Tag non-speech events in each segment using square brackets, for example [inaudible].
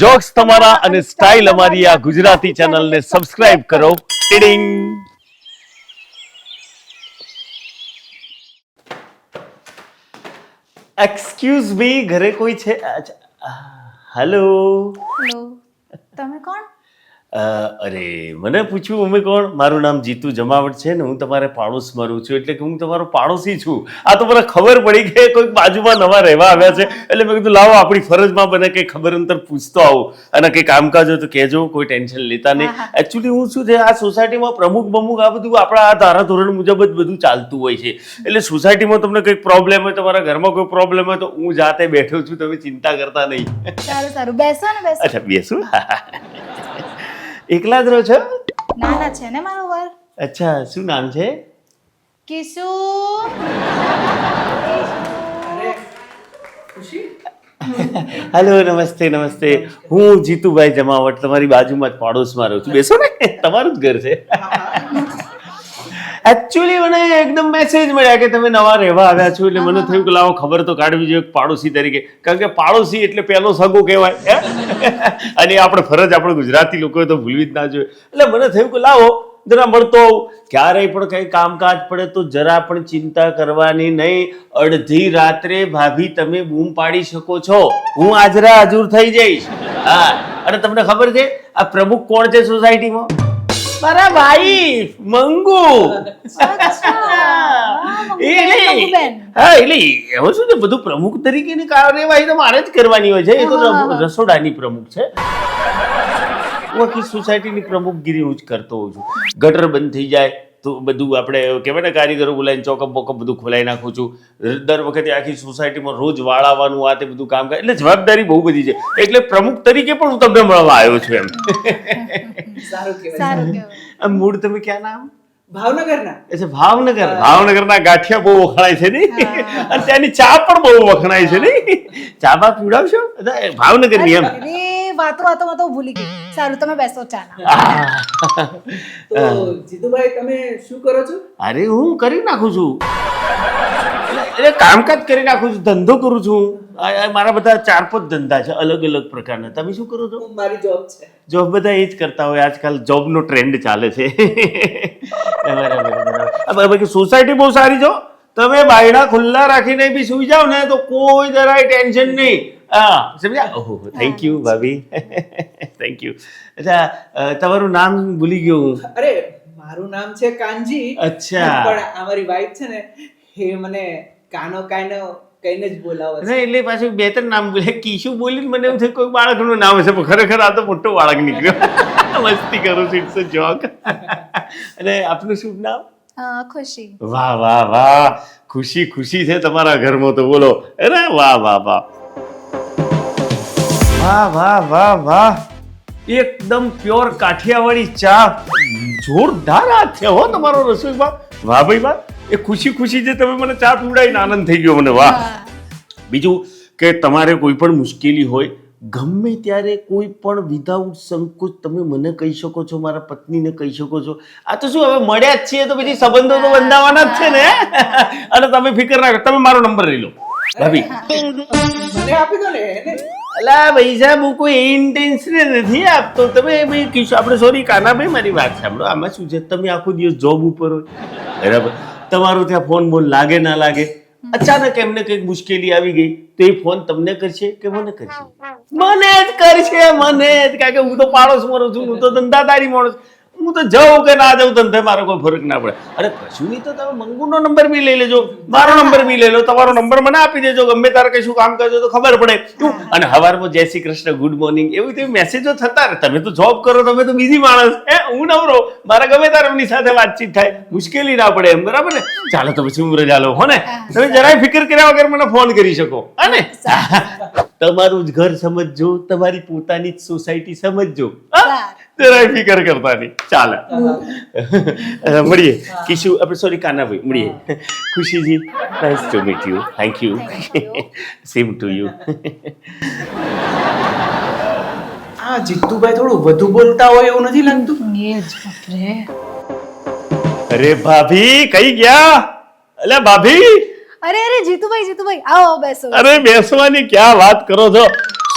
Jokes તમારા અને style અમારી આ ગુજરાતી ચેનલને સબસ્ક્રાઇબ કરો. ટીડિંગ એક્સક્યુઝ મી ઘરે કોઈ છે? હેલો હેલો તમે કોણ? અરે મને પૂછ્યું અમે કોણ? મારું નામ જીતુ જમાવટ છે ને હું તમારે પાડોશમાં રહું છું એટલે કે હું તમારો પાડોશી છું. આ તો મને ખબર પડી કે કોઈક બાજુમાં નવા રહેવા આવ્યા છે એટલે મેં કીધું લાવો આપણી ફરજમાં બને કંઈ ખબર અંતર પૂછતો આવું અને કંઈ કામકાજ હોય તો કહેજો કોઈ ટેન્શન લેતા નહીં. એકચ્યુઅલી હું. શું છે આ સોસાયટીમાં પ્રમુખ બમુખ આ બધું આપણા આ ધારાધોરણ મુજબ જ બધું ચાલતું હોય છે. એટલે સોસાયટીમાં તમને કંઈક પ્રોબ્લેમ હોય તમારા ઘરમાં કોઈ પ્રોબ્લેમ હોય તો હું જાતે બેઠો છું તમે ચિંતા કરતા નહીં. સારું સારું. બેસો ને બેસો. અચ્છા બેસું. એકલા જ રહો છો નાના છે ને મારો વર. અચ્છા શું નામ છે? કિશુ. હેલો નમસ્તે નમસ્તે. હું જીતુભાઈ જમાવટ તમારી બાજુમાં જ પાડોશમાં રહું છું. બેસો ને તમારું જ ઘર છે. એકચ્યુઅલી મને એકદમ મેસેજ મળ્યા કે તમે નવા રહેવા આવ્યા છો એટલે મને થયું કે લાવો ખબર તો કાઢવી જોઈએ પાડોશી તરીકે. કારણ કે પાડોશી એટલે પહેલો સગો કહેવાય હે? અને આપણે ફરજ આપણે ગુજરાતી લોકોએ તો ભૂલવી જ ના જોઈએ. એટલે મને થયું કે લાવો જરા મળતો આવું. ક્યારેય પણ કંઈ કામકાજ પડે તો જરા પણ ચિંતા કરવાની નહીં. અડધી રાત્રે ભાભી તમે બૂમ પાડી શકો છો. હું આજરા હજુર થઈ જઈશ. હા અને તમને ખબર છે આ પ્રમુખ કોણ છે સોસાયટીમાં મારા ભાઈ મંગુ. હા એટલે એમાં શું છે બધું પ્રમુખ તરીકેની કાર્યવાહી તો મારે જ કરવાની હોય છે. એ તો. રસોડાની પ્રમુખ છે. હું આખી સોસાયટીની પ્રમુખગીરી હું જ કરતો હોઉં છું. ગટર બંધ થઈ જાય તો બધું આપણે કહેવાય ને કારીગરો બોલાવીને ચોકઅપ બોકઅપ બધું ખોલાવી નાખું છું. દર વખતે આખી સોસાયટીમાં રોજ વાળાવાનું આ તે બધું કામ કરે. એટલે જવાબદારી બહુ બધી છે. એટલે પ્રમુખ તરીકે પણ હું તમને મળવા આવ્યો છું એમ. સારું કહેવાય. મૂળ તમે ક્યાં નામ? ભાવનગરના. અચ્છા ભાવનગર. ભાવનગરના ગાંઠિયા બહુ વખણાય છે નહીં અને ત્યાંની ચા પણ બહુ વખણાય છે નહીં ચા બા પીવડાવશો? ભાવનગરની એમ. અરે વાતો વાતોમાં તો ભૂલી ગઈ. સારું તમે બેસો ચા તો જીતુભાઈ તમે શું કરો છો? અરે હું કરી નાખું છું. એટલે- કામકાજ કરી નાખું છું ધંધો કરું છું. મારા બધા ચાર પાંચ ધંધા છે અલગ અલગ પ્રકારના. તમે શું કરો છો? મારી જોબ છે. જોબ બધા એ જ કરતા હોય. આજકાલ જોબનો ટ્રેન્ડ ચાલે છે. બરાબર સોસાયટી બહુ સારી છો તમે બાયડા ખુલ્લા રાખીને બી સુઈ જાઓ ને તો કોઈ જરાય ટેન્શન નહીં. સમજ્યા ઓહો થેન્ક યુ ભાભી થેન્ક યુ અચ્છા તમારું નામ ભૂલી ગયો હું અરે મારું નામ છે કાનજી. અચ્છા. પણ અમારી વાઈફ છે ને એ મને કાનો કાનો કઈને જ બોલાવે છે. એટલે પાછું બે ત્રણ નામ બોલે. કીશું બોલીને મને એવું થયું કોઈ બાળકનું નામ હશે પણ ખરેખર આ તો મોટો બાળક નીકળ્યો. મસ્તી કરું છું ઇટ્સ અ જોક અને આપનું શુભ નામ? અ, ખુશી. વાહ વાહ વાહ. ખુશી ખુશી છે તમારા ઘરમાં તો બોલો. અરે વાહ વાહ વાહ. વાહ વાહ વાહ વાહ. એકદમ પ્યોર કાઠિયાવાડી ચા. જોરદાર હાથ છે હો તમારો રસોઈમાં વાહ ભાઈ વાહ. એ ખુશી ખુશી જે તમે મને ચા પીવડાવીને આનંદ થઈ ગયો મને વાહ. બીજું કે તમારે કોઈ પણ મુશ્કેલી હોય ગમે ત્યારે કોઈ પણ વિધાઉટ સંકોચ તમે મને કહી શકો છો મારા પત્નીને કહી શકો છો. આ તો શું હવે મળ્યા જ છીએ તો પછી સંબંધો તો બંધાવાના જ છે ને? [laughs] અને તમે ફિકર ના કરો તમે મારો નંબર લઈ લો. ભાભી. આપી દો ને અલા સાહેબ હું કોઈ ઇન્ટેન્શન નથી આપતો. તમે ભાઈ કિશો આપણે સોરી કાનાભાઈ મારી વાત સાંભળો. આમાં શું છે? તમે આખો દિવસ જોબ ઉપર હોય. બરાબર. તમારો ત્યાં ફોન બોન લાગે ના લાગે? અચાનક એમને કંઈક મુશ્કેલી આવી ગઈ તો એ ફોન તમને કરશે કે મને કરશે? મને જ કરશે મને જ. કારણ કે હું તો પાડોશ મરો છું હું તો ધંધાદારી માણસ હું તો જાઉં કે ના જાઉં ધંધે મારો કોઈ ફરક ના પડે. અરે નહીં તો તમે મંગુનો નંબર બી લઈ લેજો, મારો નંબર બી લઈ લો, તમારો નંબર મને આપી દેજો, ગમે તારે કશું કામ કરજો તો ખબર પડે. શું? અને હવારમાં જય શ્રી કૃષ્ણ ગુડ મોર્નિંગ એવી તેવી મેસેજો થતા રહે. તમે તો જોબ કરો, તમે તો બીજી માણસ. હે, હું નવરો, મારા ગમે તારે એમની સાથે વાતચીત થાય. મુશ્કેલી ના પડે એમ, બરાબર ને? ચાલો તો પછી હું રજા લઉં, હો ને? તમે જરાય ફિકર કર્યા વગર મને ફોન કરી શકો, હા ને? તમારું જ ઘર સમજજો તમારી પોતાની જ સોસાયટી સમજજો. જરાય ફિકર કરતા નહીં. ચાલે. મળીએ. કિશુ આપણે સોરી કાનાભાઈ મળીએ. ખુશીજી. Nice to meet you thank you same to you આ જીતુભાઈ થોડું વધુ બોલતા હોય એવું નથી લાગતું? એ જ બાપરે. અરે ભાભી કઈ ગયા? અલ્યા ભાભી? અરે અરે જીતુભાઈ જીતુભાઈ આવો બેસો. અરે બેસવાની ક્યાં વાત કરો છો?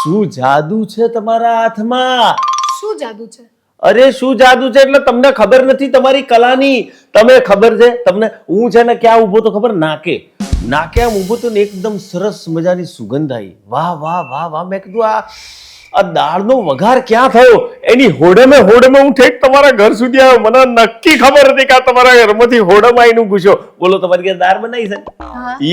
શું જાદુ છે તમારા હાથમાં? શું જાદુ છે? અરે શું જાદુ છે? એટલે તમને ખબર નથી તમારી કલાની? તમે ખબર છે? તમને હું છે ને ક્યાં ઊભો તો ખબર? નાકે. નાકે આમ ઊભો તો ને એકદમ સરસ મજાની સુગંધ આવી. વાહ વાહ વાહ વાહ. મેં કીધું આ આ દાળનો વઘાર ક્યાં થયો? એની હોડમે હોડમે હું ઠેક તમારા ઘર સુધી આવ્યો. મને નક્કી ખબર હતી કે આ તમારા ઘરમાંથી હોડમ આવીને ઘૂસ્યો બોલો તમારી ઘેર દાળ બનાવી છે?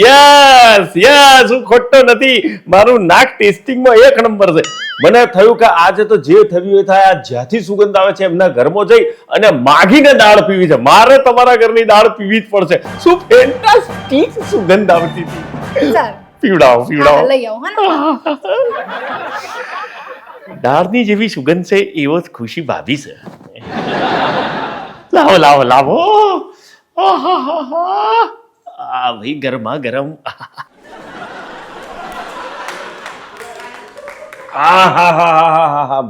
યસ યસ હું ખોટો નથી. મારું નાક ટેસ્ટિંગમાં એક નંબર છે. મને થયું કે આજે તો જે થયું એ થાય. જ્યાંથી સુગંધ આવે છે એમના ઘરમાં જઈ અને માગીને દાળ પીવી છે. મારે તમારા ઘરની દાળ પીવી જ પડશે. શું ફેન્ટાસ્ટિક સુગંધ આવતી હતી. પીવડાવો પીવડાવો. લઈ આવો [laughs] હા ને દાળની જેવી સુગંધ છે, એવો જ ખુશી ભાભી છે. લાવો લાવો લાવો. આ ભાઈ ગરમા ગરમ.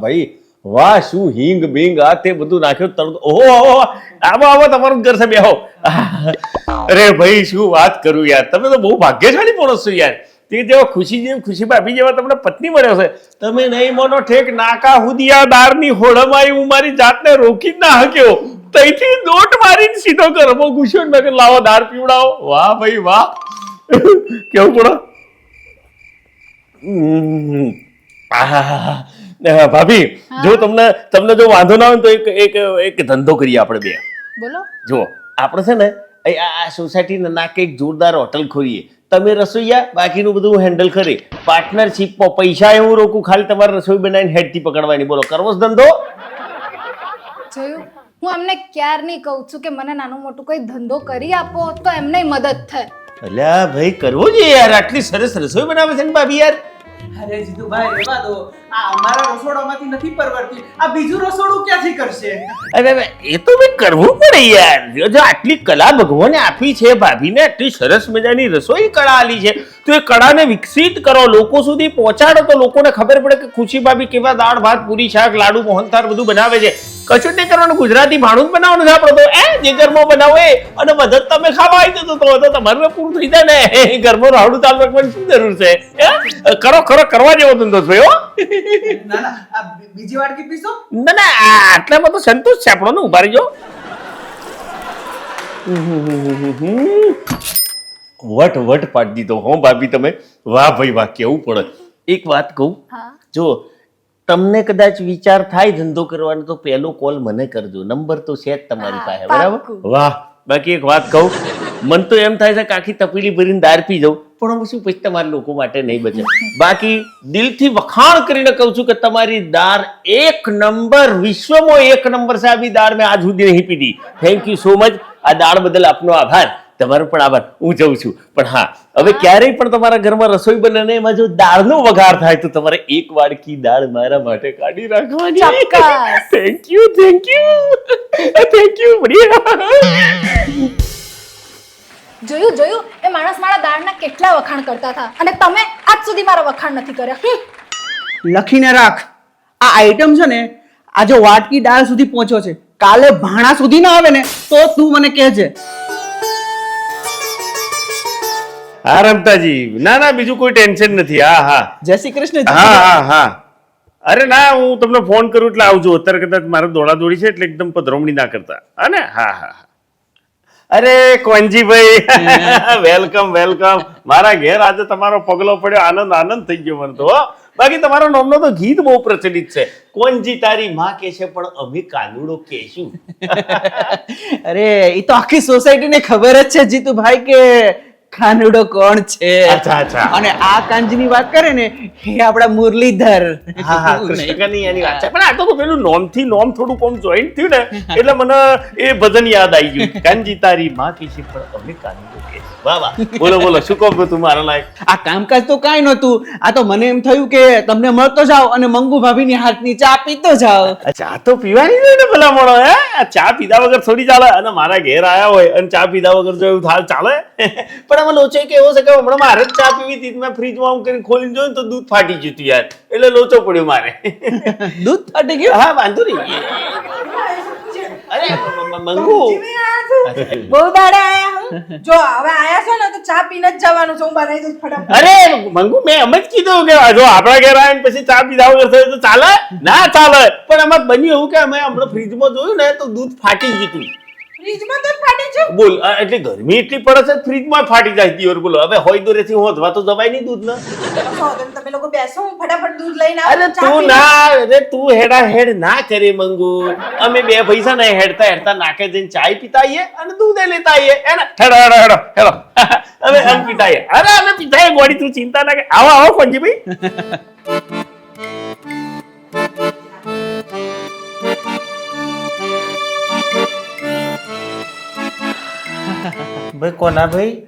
ભાઈ. વાહ, શું હિંગ બિંગ આ તે બધું નાખ્યું, તરત ઓહો. આવો આવો, તમારું ઘર છે, બેહો. અરે ભાઈ, શું વાત કરું યાર. તમે તો બહુ ભાગ્યશાળી માણસ છો યાર. તે જેવા ખુશી જેમ ખુશી ભાભી જેવા તમને પત્ની મળ્યો છે. તમે નહીં મોનો ઠેક નાકા હુદિયા દારની હોળમાઈ હું મારી જાતને રોકી ના હક્યો તઈથી દોટ મારીને સીધો ઘરમાં ઘૂસ્યો ને મેં કીધું, લાવો દાળ પીવડાવો. વાહ ભાઈ વાહ. કેવું પડો. ભાભી જો તમને તમને જો વાંધો ના હોય તો એક એક એક ધંધો કરીએ આપણે બે. બોલો. જુઓ આપણે છે ને આ આ સોસાયટીના નાકે એક જોરદાર હોટલ ખોલીએ. તમે રસોઈયા બાકીનું બધું હું હેન્ડલ કરી. પાર્ટનરશીપ પૈસા હું રોકું ખાલી તમારે રસોઈ બનાવીને હેડથી પકડવાની. બોલો કરવો ધંધો? જોયું હું એમને ક્યારની કહું છું કે મને નાનું મોટું કોઈ ધંધો કરી આપો તો એમને મદદ થાય. અલ્યા ભાઈ કરવો જોઈએ યાર. આટલી સરસ રસોઈ બનાવે છે ને ભાભી યાર. અરે જીતુભાઈ રહેવા દો. આ તો લોકો સુધી ખબર પડે કે ખુશી ભાભી કેવા દાળ, ભાત, પૂરી, શાક, લાડુ મોહનથાળ બધું બનાવે છે. કશું નહીં કરવાનું, ગુજરાતી ભાણું બનાવવાનું છે આપણે તો. એ, જે ઘરમાં બનાવે અને મદદ તમે ખાવા આવી જતો તો તો તમારું પૂરું થઈ જાય ને. ઘરમાં રાવડું તાલ રાખવાની શું જરૂર છે? કરો ખરો કરવા જેવો ધંધો હો. ના ના આ બીજી વાટકી પીશો? ના ના આટલામાં તો સંતોષ છે આપણો ને ઊભા રહીજો વટ વટ પાડી દીધો હો ભાભી તમે. વાહ ભાઈ વાહ કેવું પડે. એક વાત કહું જો તમને કદાચ વિચાર થાય ધંધો કરવાનો તો પહેલો કોલ મને કરજો. નંબર તો છે જ તમારી પાસે બરાબર? વાહ બાકી એક વાત કહું મન તો એમ થાય છે કાકી તપીલી ભરીને દાર પી જાઉં. પણ હું શું પછી તમારા લોકો માટે નહીં બચે. બાકી દિલથી વખાણ કરીને કહું છું કે તમારી દાળ એક નંબર વિશ્વમાં એક નંબર આવી દાળ મેં આજ સુધી નહીં પીધી. થેન્ક યુ સો મચ આ દાળ બદલ આપનો આભાર. તમારો પણ આભાર. હું જઉં છું. પણ હા હવે ક્યારેય પણ તમારા ઘરમાં રસોઈ બને ને એમાં જો દાળનો વઘાર થાય તો તમારે એક વાડકી દાળ મારા માટે કાઢી રાખવાની. Thank you thank you thank you જોયું જોયું? એ માણસ મારા દાળના કેટલા વખાણ કરતા હતા અને તમે આજ સુધી મારા વખાણ નથી કર્યા. લખીને રાખ. આ આઈટમ છે ને આજે વાટકી દાળ સુધી પહોંચ્યો છે કાલે ભાણા સુધી ના આવે ને તો તું મને કહેજે. હા રમતાજી. ના ના બીજું કોઈ ટેન્શન નથી. હા હા. જય શ્રી કૃષ્ણ હા હા હા. અરે ના હું તમને ફોન કરું એટલે આવજો. અત્યારે કદાચ મારે દોડા દોડી છે એટલે એકદમ પધરામણી ના કરતા. હા ને? હા હા હા. અરે કોંજીભાઈ વેલકમ વેલકમ. મારા ઘેર આજે તમારો પગલો પડ્યો. આનંદ આનંદ થઈ ગયો મને તો બાકી તમારો નામનો તો ગીત બહુ પ્રચલિત છે. કોંજી તારી માં કે છે પણ અમે કાનુડો કેશું [laughs] અરે એ તો આખી સોસાયટીને ખબર જ છે જીતુભાઈ કે ખાનુડો કોણ છે. અને આ કાંજની વાત કરે ને એ આપણા મુરલીધર. હા હા કૃષ્ણકની એની વાત છે. પણ આ તો પેલું નોમથી નોમ થોડું કોમ જોઈન્ટ થયું ને એટલે મને એ ભજન યાદ આવી ગયું. કાંજી તારી માં કે પણ અમે કાનુડો કે વાહ વાહ. બોલો બોલો શું કહો તું મારા લાયક? આ કામકાજ તો કાંઈ નહોતું. આ તો મને એમ થયું કે તમને મળતો જાવ અને મંગુ ભાભીની હાથની ચા પીતો જાવ ચા તો પીવાની નહીં ને ભલા મળો હે? આ ચા પીધા વગર થોડી ચાલે અને મારા ઘેર આયા હોય અને ચા પીધા વગર જો એવું ચાલે. [laughs] પણ આમાં લોચો એક એવો છે કે હમણાં મારે જ ચા પીવી હતી મેં ફ્રીજમાં આમ કરીને ખોલીને જોયું તો દૂધ ફાટી ગયું હતું યાર. એટલે લોચો પડ્યો મારે. [laughs] દૂધ ફાટી ગયું? હા વાંધો નહીં. અરે મંગુ. બહુ દાડે આયા હું. જો હવે આયા છો ને તો ચા પીને જ જવાનું છે હું બનાવી દઉં ફટાફટ. અરે મંગુ મેં એમ જ કીધું કે જો આપણા ઘેર આવીને પછી ચા પીધા વગર થયું તો ચાલે? ના ચાલે. પણ એમાં બન્યું એવું કે અમે હમણાં ફ્રીજમાં જોયું ને તો દૂધ ફાટી ગયું હતું. ફ્રીજમાં તો ફાટી છે બોલ એટલે ગરમી એટલી પડે છે ફ્રીજમાં ફાટી જાય દિયોર બોલો. હવે હોય દોરેથી હોધવા તો જવાય નહીં દૂધ ના તમે લોકો બેસો હું ફટાફટ દૂધ લઈને આવું અરે તું ના અરે તું હેડા હેડ ના કરે મંગુ. અમે બે પૈસા ના હેડતા હેડતા નાકે જઈને ચાય પીતા આઈએ અને દૂધ લેતા આવીએ એને હેડો હેડો હેડો હેડો. હવે [laughs] એમ પીતા આઈએ અરે અમે પીતા આઈએ ગોડી તું ચિંતા ના કે આવો આવો કોંજીભાઈ ભાઈ. કોના ભાઈ?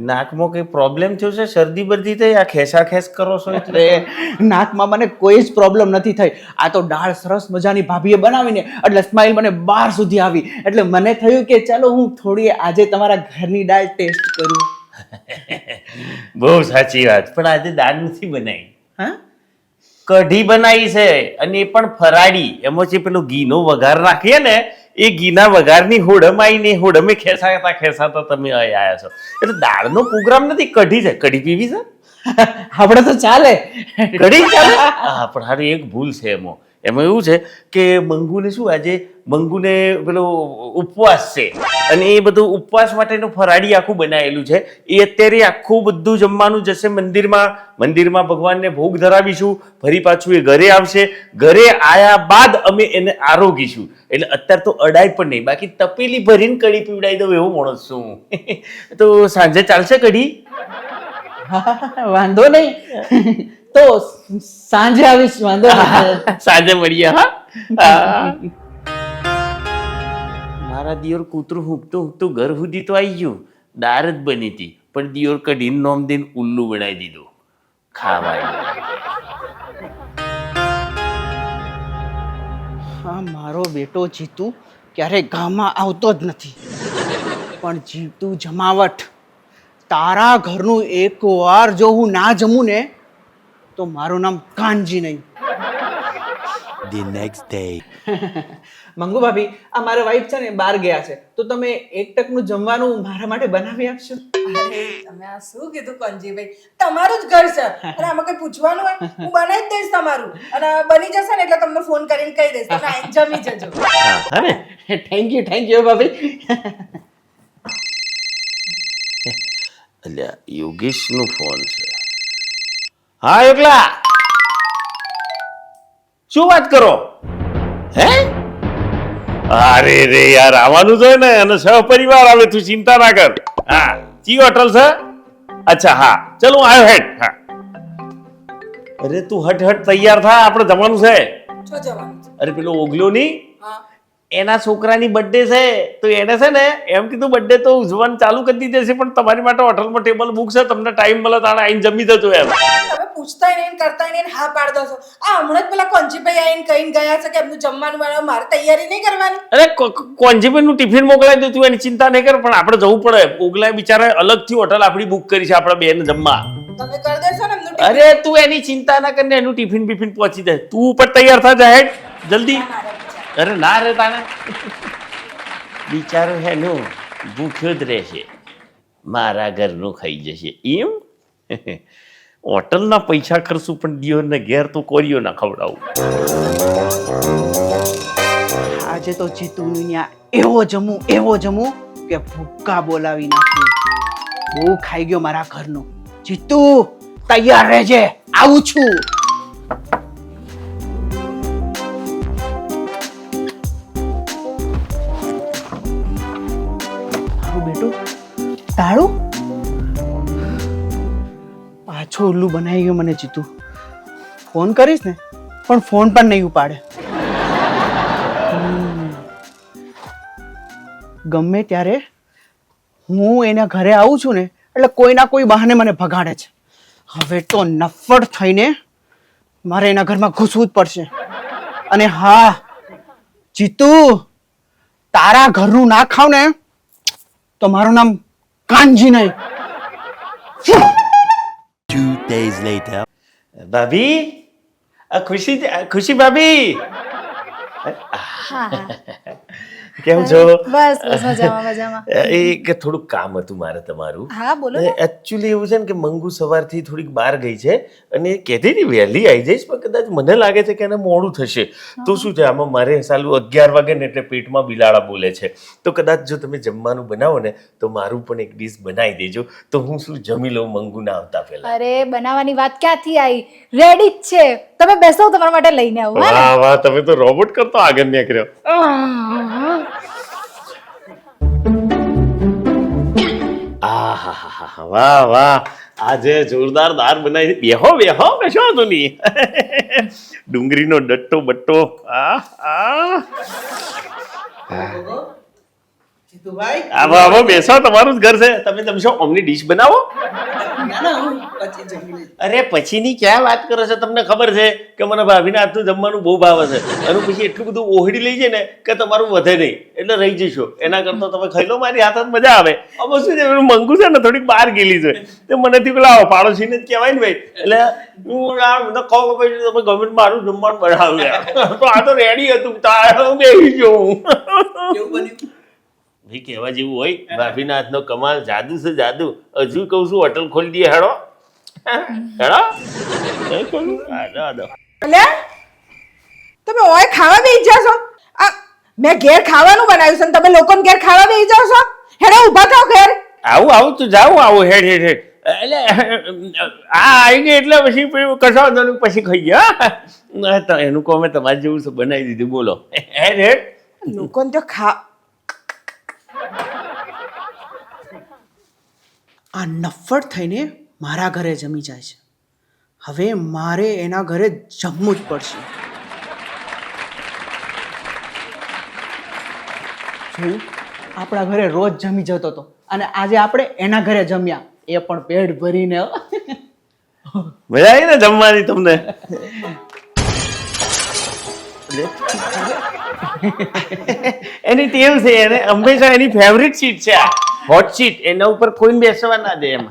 નાકમાં કઈ પ્રોબ્લેમ થયો છે? શરદી બરદી થઈ? આ ખેસા ખેસ કરો છો એટલે? નાકમાં મને કોઈ જ પ્રોબ્લેમ નથી થઈ. આ તો દાળ સરસ મજાની ભાભીએ બનાવીને એટલે સ્માઈલ મને બહાર સુધી આવી. એટલે મને થયું કે ચાલો હું થોડી આજે તમારા ઘરની દાળ ટેસ્ટ કરું. [laughs] બહુ સાચી વાત. પણ આજે દાળ નથી બનાવી. હા? કઢી બનાવી છે અને એ પણ ફરાળી. એમાં જે પેલો ઘીનો વઘાર નાખીએ ને એ ઘીના વઘારની હોડમ આવીને હોડમે ખેસાતા ખેસાતા તમે અહીં આવ્યા છો. એટલે દાળનો પ્રોગ્રામ નથી કઢી છે. કઢી પીવી છે? [laughs] આપણે તો ચાલે. કઢી ચાલે? હા પણ હારી એક ભૂલ છે એમાં. એમાં એવું છે કે મંગુને શું આજે મંગુને પેલો ઉપવાસ છે. અને એ બધું ઉપવાસ માટેનું ફરાળી આખું બનાવેલું છે. એ અત્યારે આખું બધું જમવાનું જશે મંદિરમાં. મંદિરમાં ભગવાનને ભોગ ધરાવીશું. ફરી પાછું એ ઘરે આવશે. ઘરે આયા બાદ અમે એને આરોગીશું. એટલે અત્યારે તો અડાય પણ નહીં. બાકી તપેલી ભરીને કઢી પીવડાવી દઉં એવો માણસ છું [laughs] તો સાંજે ચાલશે કઢી? [laughs] વાંધો નહીં. તો સાંજે આવીશ વાંધો સાંજે મળીએ હા. મારા દિયોર કૂતરું હુંકતું હુંકતું ઘર સુધી તો આવી ગયું. દાર જ બની હતી પણ દિયોર કઢીને નોમ દઈને ઉલ્લુ બનાવી દીધું. ખાવાય હા મારો બેટો જીતુ ક્યારેય ગામમાં આવતો જ નથી. પણ જીતુ જમાવટ તારા ઘરનું એક વાર જો હું ના જમું ને તો મારું નામ કાનજી નહીં. ધી નેક્સ્ટ ડે મંગુ ભાભી આ મારા વાઈફ છે ને બહાર ગયા છે. તો તમે એક ટકનું જમવાનું મારા માટે બનાવી આપશો? અરે તમે આ શું કીધું કંજીભાઈ તમારું જ ઘર છે. અને આમાં કઈ પૂછવાનું હોય? હું બનાવી જ દઈશ તમારું. અને બની જશે ને એટલે તમને ફોન કરીને કહી દઈશ. તમે આઈ જમી જજો. ને? થેન્ક યુ થેન્ક યુ ભાભી. [laughs] અલ્યા યોગેશનો ફોન છે. હા એકલા? શું વાત કરો? હે? અરે રે યાર આવવાનું છે ને અને સહપરિવાર આવે તું ચિંતા ના કર. હા ચી હોટલ છે? અચ્છા હા. ચલો આવ્યો હેડ હા. અરે તું હટ હટ તૈયાર થા આપણે જવાનું છે. છે. અરે પેલો ઓગલો ની? હા. એના છોકરાની બર્થડે છે તો એને છે ને એમ કીધું બર્થડે તો ઉજવવાનું ચાલુ કરી દીધી છે પણ તમારી માટે હોટલમાં ટેબલ બુક છે તમને ટાઈમ મળે તાણે આવીને જમી જજો એમ. તમે પૂછતા નહીં કરતા નહીં હા પાડ દો છો. આ હમણાં જ પેલા કોંજીભાઈ આઈને કહીને ગયા છે કે એમનું જમવાનું મારે મારે તૈયારી નહીં કરવાની. અરે કોંજીભાઈ નું ટિફિન મોકલાવી દઉં તું એની ચિંતા નહીં કર પણ આપણે જવું પડે. ઓગલા બિચારા અલગથી હોટલ આપણી બુક કરી છે આપણા બેન જમવા. તમે કરી દેશો ને એમનું અરે તું એની ચિંતા ના કરીને એનું ટિફિન બિફિન પહોંચી દે તું ઉપર તૈયાર થા જાહેર. જલ્દી. અરે ના રે તાને બિચારો હેનું ભૂખ્યો જ રહેશે. મારા ઘરનું ખાઈ જશે. એમ? હોટલના પૈસા ખર્ચું પણ દિયોને ઘેર તો કોરીઓ ના ખવડાવું. આજે તો જીતુનું ત્યાં એવો જમું એવો જમું કે ભૂક્કા બોલાવી નાખ્યું બહુ ખાઈ ગયો મારા ઘરનું. જીતુ તૈયાર રહેજે. આવું છું. મારું બેટું? તાળું પાછો ઉલ્લુ બનાવી ગયો મને જીતુ. ફોન કરીશ ને, પણ ફોન પણ નહીં ઉપાડે. ગમે ત્યારે હું એના ઘરે આવું છું ને, એટલે કોઈના કોઈ બહાને મને ભગાડે છે. હવે તો નફ્ફટ થઈને મારે એના ઘરમાં ઘૂસવું જ પડશે. અને હા, જીતુ, તારા ઘરનું ના ખાવ ને તો મારું નામ કાનજી નહીં. Two days later. ભાભી? આ ખુશી ખુશી ભાભી? હા. કેમ છો? બસ બસ મજામાં મજામાં. એ કે થોડુંક કામ હતું મારે તમારું. હા બોલો એકચ્યુઅલી એવું છે ને કે મંગુ સવારથી થોડીક બહાર ગઈ છે અને કહેતી હતી વહેલી આવી જઈશ પણ કદાચ મને લાગે છે કે એને મોડું થશે. તો શું છે આમાં મારે સાલું અગિયાર વાગે ને એટલે પેટમાં બિલાડા બોલે છે. તો કદાચ જો તમે જમવાનું બનાવો ને તો મારું પણ એક ડીશ બનાવી દેજો. તો હું શું જમી લઉં મંગુ ના આવતા પહેલા? અરે બનાવવાની વાત ક્યાંથી આવી રેડી જ છે. તમે બેસો તમારા માટે લઈને આવું વાહ વાહ તમે તો રોબોટ કરતો આગળ નીકળ્યો આહાહાહા, વાહ વાહ. આજે જોરદાર દાર બનાવી બેહો બેહો કશો વાંધો નહીં ડુંગળીનો ડટ્ટો બટ્ટો. આ આ જીતુભાઈ આવો આવો બેસો તમારું જ ઘર છે. તમે જમશો ઓમની ડીશ બનાવો? અરે પછીની ક્યાં વાત કરો છો? તમને ખબર છે કે મને ભાભીના હાથનું જમવાનું બહુ ભાવે છે. અને પછી એટલું બધું ઓહડી લઈ જાય ને કે તમારું વધે નહીં. એટલે રહી જશો એના કરતા તમે ખાઈ લો મારી હાથ મજા આવે. અમે શું છે? મંગુ છે ને થોડીક બહાર ગયેલી છે. તે મને થી પેલા પાડોશીને જ કહેવાય ને ભાઈ. એટલે હું આ મને કહું પછી તમે ગમે મારું જમવાનું બનાવ્યું તો આ તો રેડી હતું. તારે હું બેસી બન્યું? ભાઈ કહેવા જેવું હોય ભાભીના હાથનો કમાલ જાદુ છે જાદુ. હજુ કહું છું હોટલ ખોલી દઈએ હેડો. હેડો. તમે ઓય ખાવા બેસી જાશો આ મેં ઘેર ખાવાનું બનાવ્યું છે ને તમે લોકોને ઘેર ખાવા બેસી જાવ છો? હેડો ઊભા થાવ ઘેર. આવું આવું તું જાવું આવું હેડ હેડ હેડ. એટલે આ આવી ગઈ એટલે પછી પેલું કશો પછી ખાઈ ગયા હા તો એનું કહો મેં તમારે જેવું બનાવી દીધું બોલો. હેડ હેડ. લોકોને તો ખા આ નફ્ફડ થઈને મારા ઘરે જમી જાય છે. હવે મારે એના ઘરે જમવું જ પડશે. જોયું આપણા ઘરે રોજ જમી જતો હતો અને આજે આપણે એના ઘરે જમ્યા. એ પણ પેટ ભરીને. મજા આવી ને જમવાની તમને? [laughs] એની ટેવ છે એને. હંમેશા એની ફેવરિટ સીટ છે આ. હોટ સીટ એના ઉપર કોઈને બેસવા ના દે એમ.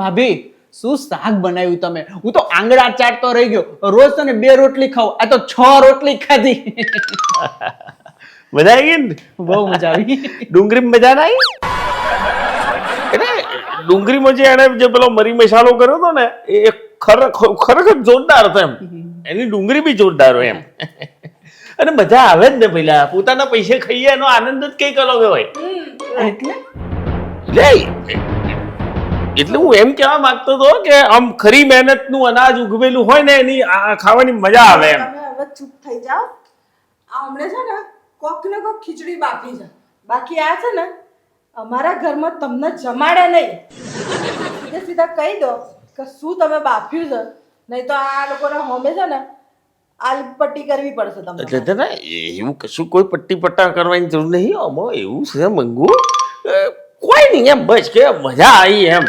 ભાભી શું શાક બનાવ્યું તમે? હું તો આંગળા ચાટતો રહી ગયો. રોજ તને બે રોટલી ખાવ આ તો છ રોટલી ખાધી. મજા આવી ગઈ બહુ મજા આવી ડુંગળી મજા ના આવી? એટલે ડુંગળીમાં જે એને જે પેલો મરી મસાલો કર્યો હતો ને એ ખરેખર ખરેખર જોરદાર હતો એમ. એની ડુંગળી બી જોરદાર હોય એમ. અને મજા આવે જ ને પેલા પોતાના પૈસે ખાઈએ એનો આનંદ જ કંઈક અલગ હોય. એટલે? એટલે એટલે હું એમ કહેવા માંગતો હતો કે આમ ખરી મહેનતનું અનાજ ઉગવેલું હોય ને એની આ ખાવાની મજા આવે એમ. હવે ચૂપ થઈ જાઓ. આ હમણે છે ને કોક ને કોક ખીચડી બાકી છે. બાકી આ છે ને અમારા ઘરમાં તમને જમાડે નહીં. સીધે સીધા કહી દો કે શું તમે બાફ્યું છે. નહીં તો આ લોકોને હોમે છે ને આલ પટ્ટી કરવી પડશે એટલે એવું કશું કોઈ પટ્ટી પટ્ટા કરવાની જરૂર નહીં આમાં એવું છે મંગુ. કોઈ નહીં એમ બસ કે મજા આવી એમ.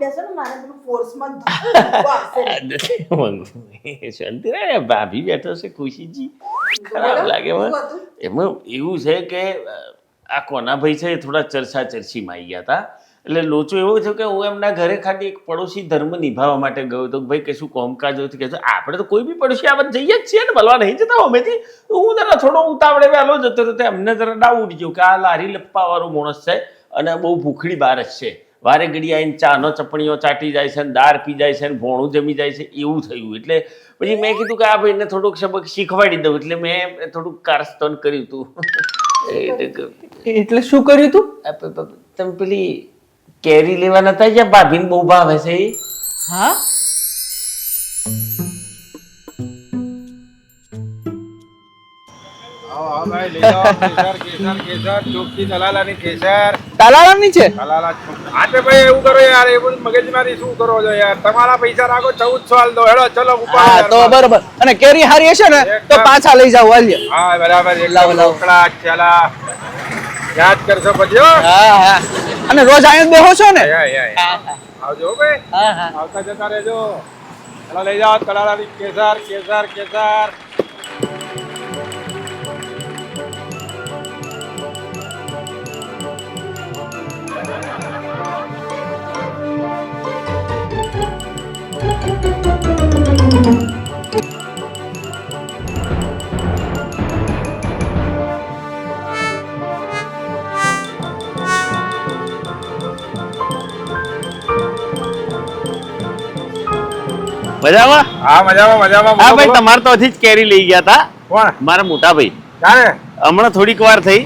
બેસો ને મારે ફોર્સમાં ધક્કો આવશે. [laughs] મંગુ શાંતિ રે ભાભી બેઠો છે ખુશીજી. ખરાબ લાગે? એમાં એવું છે કે આ કોના ભાઈ છે થોડા ચર્ચા ચર્ચીમાં આવી ગયા હતા. એટલે લોચો એવો થયો કે હું એમના ઘરે ખાલી એક પડોશી ધર્મ નિભાવવા માટે ગયો હતો કે ભાઈ કશું કોમકાજ હોય તો કે આપણે તો કોઈ બી પડોશી આવત જઈએ જ છીએ ને ભલવા નહીં જતા અમેથી હું જરા થોડો ઉતાવળે વહેલો જતો હતો એમને જરા ડાઉટ ગયો કે આ લારી લપ્પા વાળો માણસ છે અને બહુ ભૂખડી બાર જ છે. વારે ઘડી આવીને ચાનો ચપણીઓ ચાટી જાય છે ને દાર પી જાય છે ને ભોણું જમી જાય છે એવું થયું. એટલે પછી મેં કીધું કે આ ભાઈને થોડુંક સબક શીખવાડી દઉં એટલે મેં થોડુંક કારસ્તન કર્યું હતું [laughs] એટલે શું કર્યું તું? આ પ- પ- તમે પેલી કેરી લેવા નતા જ્યાં ભાભીને બહુ ભાવે છે એ હા? આવો, આવો ભાઈ, દલાલાની છે? એવું કરો યાર, એવું મગજમારી શું કરો છો યાર? તમારા પૈસા રાખો, 1400 હાલ દો. હેડો, ચલો, તો બરોબર. અને કેરી હારી હશે ને તો પાછા લઈ જાવ હા, બરાબર, લાવો, લાવો. ચલા. યાદ કરશો પછી હા હા. અને રોજ અહીંયા બેહો છો ને. આવજો ભાઈ. હા હા. આવતા જતા રહેજો. ચલો લઈ જાઓ તળાળાની કેસર કેસર કેસર. મજામાં? હા મજામાં મજામાં હા ભાઈ તમારે તો જ કેરી લઈ ગયા હતા કોણ? મારા મોટા ભાઈ. ક્યારે હમણાં થોડીક વાર થઈ.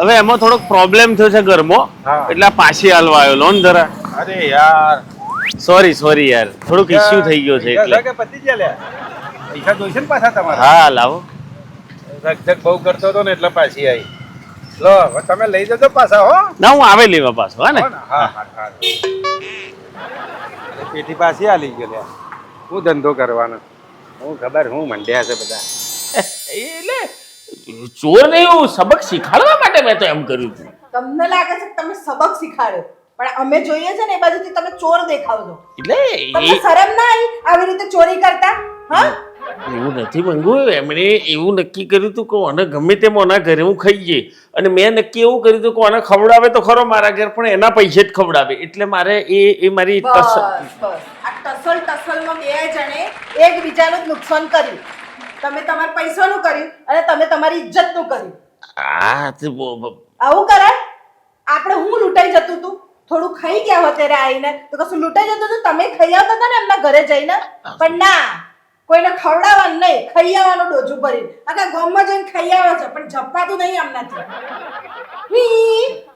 હવે એમાં થોડોક પ્રોબ્લેમ થયો છે ઘરમાં. એટલે પાછી હાલવા આવ્યો. લોન ધરા અરે યાર. સોરી સોરી યાર. થોડુંક ઇશ્યુ થઈ ગયો છે એટલે. પતી ગયા લે પૈસા જોઈશે ને પાછા તમારે? હા લાવો. ધક બહુ કરતો હતો ને એટલે પાછી આવી. લો તમે લઈ જજો પાછા હો. ના હું આવે લેવા પાછો હા ને. હા હા પેટી પાછી આલી ગયો લે હું ધંધો કરવાનો? હું ખબર હું મંડ્યા છે બધા. એટલે ચોર ને એવું સબક શીખાડવા માટે મેં તો એમ કર્યું હતું. તમને લાગે છે કે તમે સબક શીખાડ્યો પણ અમે જોઈએ છે ને એ બાજુથી તમે ચોર દેખાવ છો એટલે તમને શરમ ના આવી આવી રીતે ચોરી કરતા? હા? એવું નથી માંગ્યું એમણે એવું નક્કી કર્યું હતું કે આને ગમે તેમ આના ઘરે હું ખાઈ જઈએ. અને મેં નક્કી એવું કર્યું હતું કે આને ખવડાવે તો ખરો મારા ઘર પણ એના પૈસે જ ખવડાવે. એટલે મારે એ એ મારી બસ બસ. આ તસલમાં બે જણે એકબીજાનું જ નુકસાન કર્યું. તમે તમારા પૈસાનું કર્યું અને તમે તમારી ઇજ્જતનું કર્યું. આ તે બો- બો- આવું કરે? આપણે હું લૂંટાઈ જતું તું? થોડું ખાઈ ગયા હો ત્યારે આવીને તો કશું લૂંટાઈ જતું હતું તમે ખાઈ આવતા હતા ને એમના ઘરે જઈને? પણ ના કોઈને ખવડાવવાનું નહીં. ખાઈ આવવાનું ડોજું ભરીને. આખા ગામમાં જઈને ખાઈ આવે છે પણ જપાતું નહીં એમનાથી હી.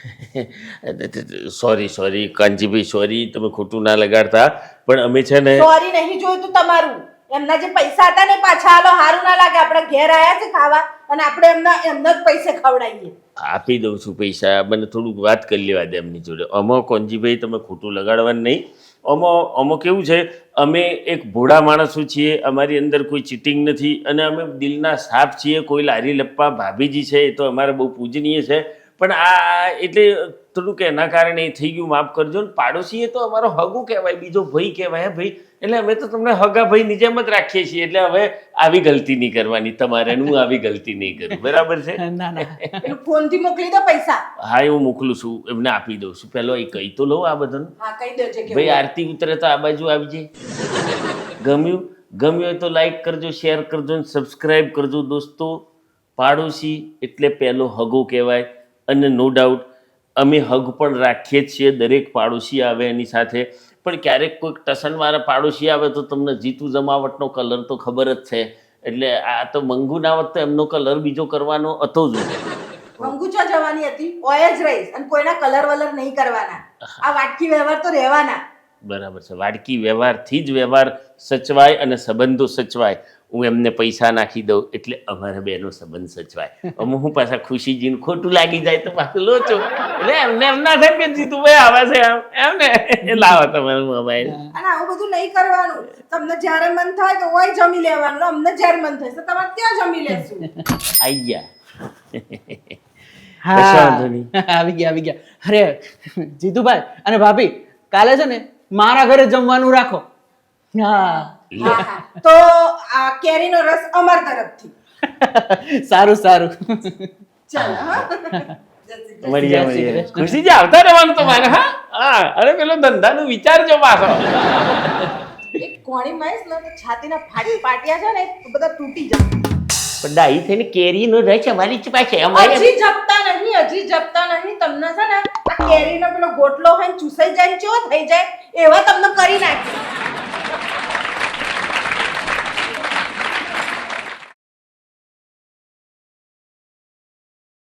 [laughs] સોરી સોરી કાનજીભાઈ સોરી તમે ખોટું ના લગાડતા. પણ અમે છે ને સોરી નહીં જોયું તું તમારું. એમના જે પૈસા હતા ને પાછા આલો હારું ના લાગે. આપણે ઘેર આયા છે ખાવા અને આપણે એમના એમના જ પૈસે ખવડાવીએ. આપી દઉં છું પૈસા. મને થોડુંક વાત કરી લેવા દે એમની જોડે. અમો કોનજીભાઈ તમે ખોટું લગાડવાનું નહીં. અમો અમો કેવું છે? અમે એક ભોળા માણસો છીએ. અમારી અંદર કોઈ ચીટિંગ નથી. અને અમે દિલના સાફ છીએ. કોઈ લારી લપ્પા ભાભીજી છે. એ તો અમારે બહુ પૂજનીય છે. પણ આ એટલે થોડુંક એના કારણે એ થઈ ગયું માફ કરજો. ને પાડોશી એ તો અમારો હગું કહેવાય બીજો ભાઈ કહેવાય ભાઈ. એટલે અમે તો તમને હગા ભાઈની જેમ જ રાખીએ છીએ. એટલે હવે આવી ગલતી નહીં કરવાની તમારે હું આવી ગલતી નહીં કરું. બરાબર છે? [laughs] ના ના. પેલું ફોનથી મોકલી દો પૈસા. હા હું મોકલું છું. એમને આપી દઉં છું. પેલો એ કહી તો લઉં આ બધાનું. ભાઈ આરતી ઉતરે તો આ બાજુ આવી જાય ગમ્યું? ગમ્યું હોય તો લાઈક કરજો શેર કરજો ને સબસ્ક્રાઈબ કરજો દોસ્તો. પાડોશી એટલે પહેલો હગો કહેવાય. અને નો ડાઉટ અમે હગ પણ રાખીએ છીએ દરેક પાડોશી આવે એની સાથે. પણ ક્યારેક કોઈક ટસનવાળા પાડોશી આવે તો તમને જીતુ જમાવટનો કલર તો ખબર જ છે. એટલે આ તો મંગુ નાવત તો એમનો કલર બીજો કરવાનો હતો જ. મંગુચા જવાની હતી ઓય જ રહીશ અને કોઈના કલર વલર નહીં કરવાના. આ વાટકી વ્યવહાર તો રહેવાના. બરાબર છે વાડકી વ્યવહારથી જ વ્યવહાર સચવાય અને સંબંધો સચવાય. હું એમને પૈસા નાખી દઉં એટલે અમારા બેનો સંબંધ સચવાય. અમે હું પાછા ખુશી ખોટું લાગી જાય તો પાછું લોચો. એટલે એમને એમ ના થાય કે જીતુભાઈ આવા છે એમ. ને. એ લાવો તમારું મોબાઈલ. અને આવું બધું નહીં કરવાનું. તમને જ્યારે મન થાય તો હોય જમી લેવાનું. અમને જ્યારે મન થાય તો તમારે ત્યાં જમી લેશું. આઈ ગયા હા. આવી ગયા આવી ગયા. અરે જીતુભાઈ અને ભાભી કાલે છે ને મારા ઘરે જમવાનું રાખો. હા. તો આ કેરીનો રસ અમાર તરફથી. સારું સારું. ચાલો હા. જય શ્રી કૃષ્ણ. મળી જય જાય શ્રી મળી જાય. કૃષ્ણ. ખુશી જ આવતા રહેવાનું તમારે હા? હા અરે પેલો ધંધાનું વિચારજો પાછો. કોણી મારીશ ને છાતીના ફાટી પાટિયા છે ને બધા તૂટી જાય. પણ ડાઈ થઈને કેરીનો રસ અમારી જ પાસે. અમારે હજી જપતા નહીં હજી જપતા નહીં. તમને છે ને આ કેરીનો પેલો ગોટલો હોય ને ચૂસાઈ જાય ચો થઈ જાય એવા તમને કરી નાખે